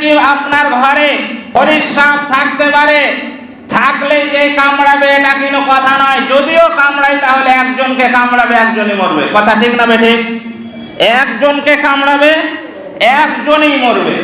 কি আপনার ঘরে হরির সাপ থাকতে পারে, থাকলে যে কামড়াবে, এটা কিন্তু কথা নয়। যদিও কামড়ায়, তাহলে একজনকে কামড়াবে, একজনই মরবে। কথা ঠিক না ঠিক একজনকে কামড়াবে, একজনই মরবে।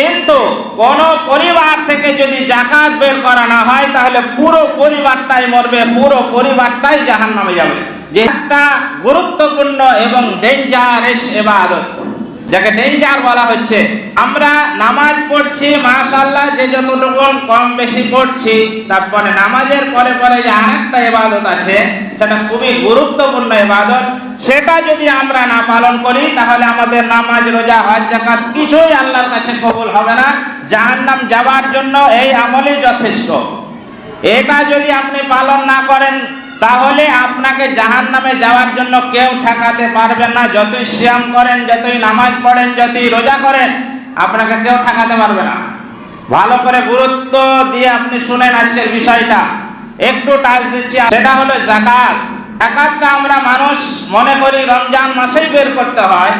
কিন্তু কোন পরিবার থেকে যদি জাকাত বের করা না হয়, তাহলে পুরো পরিবারটাই মরবে, পুরো পরিবারটাই জাহান নামে যাবে। যে একটা গুরুত্বপূর্ণ এবং ডেঞ্জারেস এবাদত। যাকে ডেঞ্জার বলা হচ্ছে। আমরা নামাজ পড়ছি মাশাল্লাহ যে যতটুকু কম বেশি পড়ছি, তারপরে নামাজের পরে পরে যে আরেকটা ইবাদত আছে, সেটা খুবই গুরুত্বপূর্ণ ইবাদত। সেটা যদি আমরা না পালন করি, তাহলে আমাদের নামাজ, রোজা, হজ জাকাত কিছুই আল্লাহর কাছে কবুল হবে না। জাহান্নাম যাওয়ার জন্য এই আমলই যথেষ্ট। এটা যদি আপনি পালন না করেন তাহলে আপনাকে জাহান নামে যাওয়ার জন্য কেউ ঠেকাতে পারবেন না। যতই শ্যাম করেন, যতই নামাজ পড়েন, যতই রোজা করেন, আপনাকে কেউ ঠেকাতে পারবে না। ভালো করে গুরুত্ব দিয়ে আপনি শুনেন আজকের বিষয়টা। একটু টাচ দিচ্ছি। সেটা হলো জাকাত জাকাতটা আমরা মানুষ মনে করি রমজান মাসেই বের করতে হয়।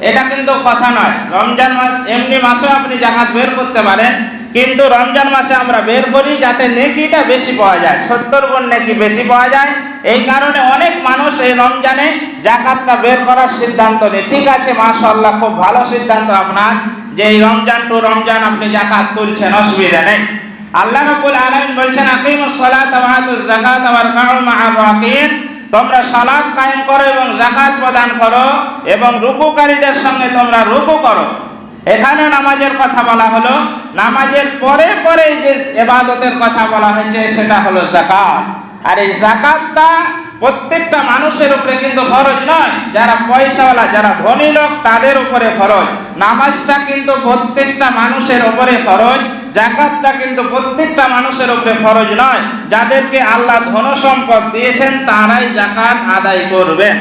এটা কিন্তু কথা নয়। রমজান মাস এমনি মাসেও আপনি জাকাত বের করতে পারেন। কিন্তু রমজান মাসে আমরা বের করি যাতে নেকিটা বেশি পাওয়া যায় সত্তর গুণ নেকি বেশি পাওয়া যায়। এই কারণে অনেক মানুষ এই রমজানে জাকাতটা বের করার সিদ্ধান্ত নেয়। ঠিক আছে মাশাল্লাহ খুব ভালো সিদ্ধান্ত আপনার যে এই রমজান টু রমজান আপনি জাকাত তুলছেন, অসুবিধা নেই। আল্লাহ রাব্বুল আলামিন বলছেন, আকিমুস সালাত ওয়া আতুজ যাকাত ওয়া রাকাউ তোমরা সালাত কায়েম করো এবং জাকাত প্রদান করো এবং রুকুকারীদের সঙ্গে তোমরা রুকু করো। এখানে নামাজের কথা বলা হলো নামাজের পরে পরে যে এবাদতের কথা বলা হয়েছে, সেটা হলো জাকাত আর এই জাকাতটা প্রত্যেকটা মানুষের উপরে কিন্তু ফরজ নয়। যারা পয়সাওয়ালা, যারা ধনী লোক, তাদের উপরে ফরজ। নামাজটা কিন্তু প্রত্যেকটা মানুষের উপরে ফরজ। জাকাতটা কিন্তু প্রত্যেকটা মানুষের উপরে ফরজ নয়। যাদেরকে আল্লাহ ধন সম্পদ দিয়েছেন, তারাই জাকাত আদায় করবেন।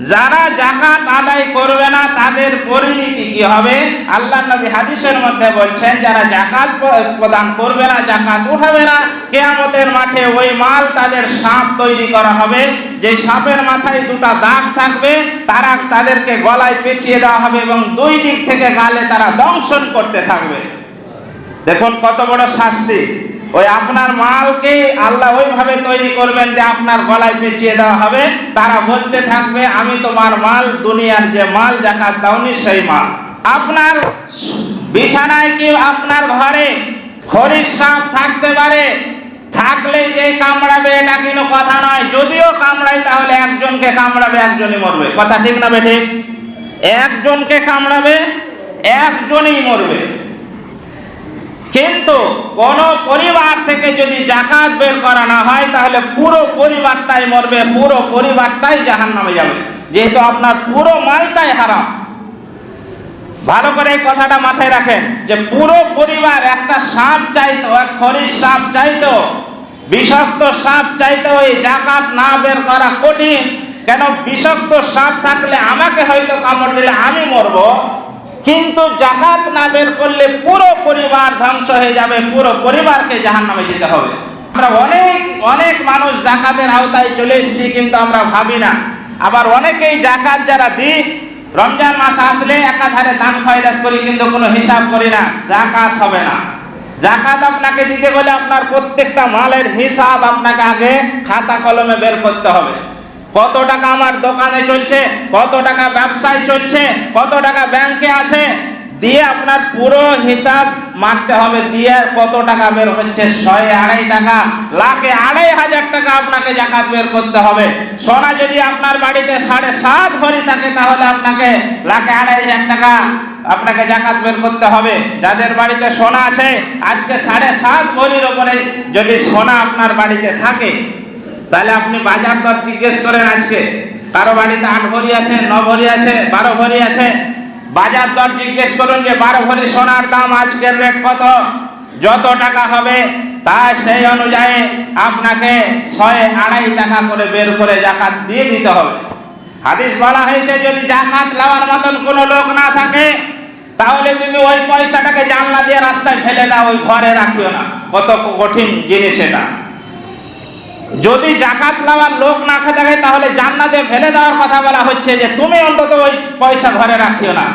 যারা জাকাত আদায় করবে না, তাদের পরিণতি কি হবে? আল্লাহ নবী হাদিসের মধ্যে বলছেন, যারা জাকাত প্রদান করবে না, জাকাত উঠাবে না, কেয়ামতের মাঠে ওই মাল তাদের সাপ তৈরি করা হবে। যে সাপের মাথায় দুটো দাগ থাকবে, তারা তাদেরকে গলায় পেঁচিয়ে দেওয়া হবে এবং দুই দিক থেকে গালে তারা দংশন করতে থাকবে। দেখুন কত বড় শাস্তি। ওই আপনার মালকে আল্লাহ ওইভাবে তৈরি করবেন যে আপনার গলায় পেঁচিয়ে দেওয়া হবে। তারা বলতে থাকবে, আমি তোমার মাল, দুনিয়ার যে মাল জাকাত দাওনি সেই মাল। আপনার বিছানায় কি আপনার ঘরে খরির সাপ থাকতে পারে? থাকলে যে কামড়াবে এটা কিন্তু কথা নয়। যদিও কামড়ায়, তাহলে একজনকে কামড়াবে, একজনই মরবে। কথা ঠিক না ঠিক? একজনকে কামড়াবে, একজনই মরবে। কিন্তু কোন পরিবার থেকে যদি জাকাত বের করা না হয়, তাহলে পুরো পরিবারটাই মরবে, পুরো পরিবারটাই জাহান নামে যাবে। যেহেতু আপনার পুরো মালটাই হারাম। ভালো করে এই কথাটা মাথায় রাখেন যে পুরো পরিবার একটা সাপ চাইতো, এক খরির সাপ চাইতো, বিষাক্ত সাপ চাইতো ওই জাকাত না বের করা কঠিন। কেন, বিষাক্ত সাপ থাকলে আমাকে হয়তো কামড় দিলে আমি মরবো। কিন্তু জাকাত না বের করলে পুরো পরিবার ধ্বংস হয়ে যাবে, পুরো পরিবারকে জাহান নামে যেতে হবে। আমরা অনেক অনেক মানুষ জাকাতের আওতায় চলে এসেছি, কিন্তু আমরা ভাবি না। আবার অনেকেই জাকাত যারা দিই, রমজান মাস আসলে একাধারে দান খয়রাত করি, কিন্তু কোনো হিসাব করি না, জাকাত হবে না। জাকাত আপনাকে দিতে গেলে আপনার প্রত্যেকটা মালের হিসাব আপনাকে আগে খাতা কলমে বের করতে হবে। কত টাকা আমার দোকানে চলছে? কত টাকা ব্যবসায় চলছে? কত টাকা ব্যাংকে আছে? দিয়ে আপনার পুরো হিসাব মারতে হবে। দিয়ে কত টাকা বের হচ্ছে? ছয় আড়াই টাকা। লাখে আড়াই হাজার টাকা আপনাকে জাকাত বের করতে হবে। সোনা যদি আপনার বাড়িতে সাড়ে সাত ভরি থাকে, তাহলে আপনাকে লাখে আড়াই হাজার টাকা আপনাকে জাকাত বের করতে হবে। যাদের বাড়িতে সোনা আছে, আজকে সাড়ে সাত ভরির ওপরে যদি সোনা আপনার বাড়িতে থাকে তাহলে আপনি বাজার দর জিজ্ঞেস করেন আজকে। কারও বাড়িতে আট ভরি আছে, ন ভরি আছে, বারো ভরি আছে? বাজার দর জিজ্ঞেস করুন যে, বারো ভরি সোনার দাম আজকের রেট কত? যত টাকা হবে, তা সেই অনুযায়ী আপনাকে ছয় আড়াই টাকা করে বের করে জাকাত দিয়ে দিতে হবে। হাদিস বলা হয়েছে, যদি জাকাত নেওয়ার মতন কোনো লোক না থাকে, তাহলে তুমি ওই পয়সাটাকে জানলা দিয়ে রাস্তায় ফেলে দাও, ওই ঘরে রাখিও না। কত কঠিন জিনিস এটা। যদি জাকাত নেওয়ার লোক না থাকে, তাহলে জান্নাতে ফেলে দেওয়ার কথা বলা হচ্ছে যে তুমি অন্তত ওই পয়সা ঘরে রাখিও না।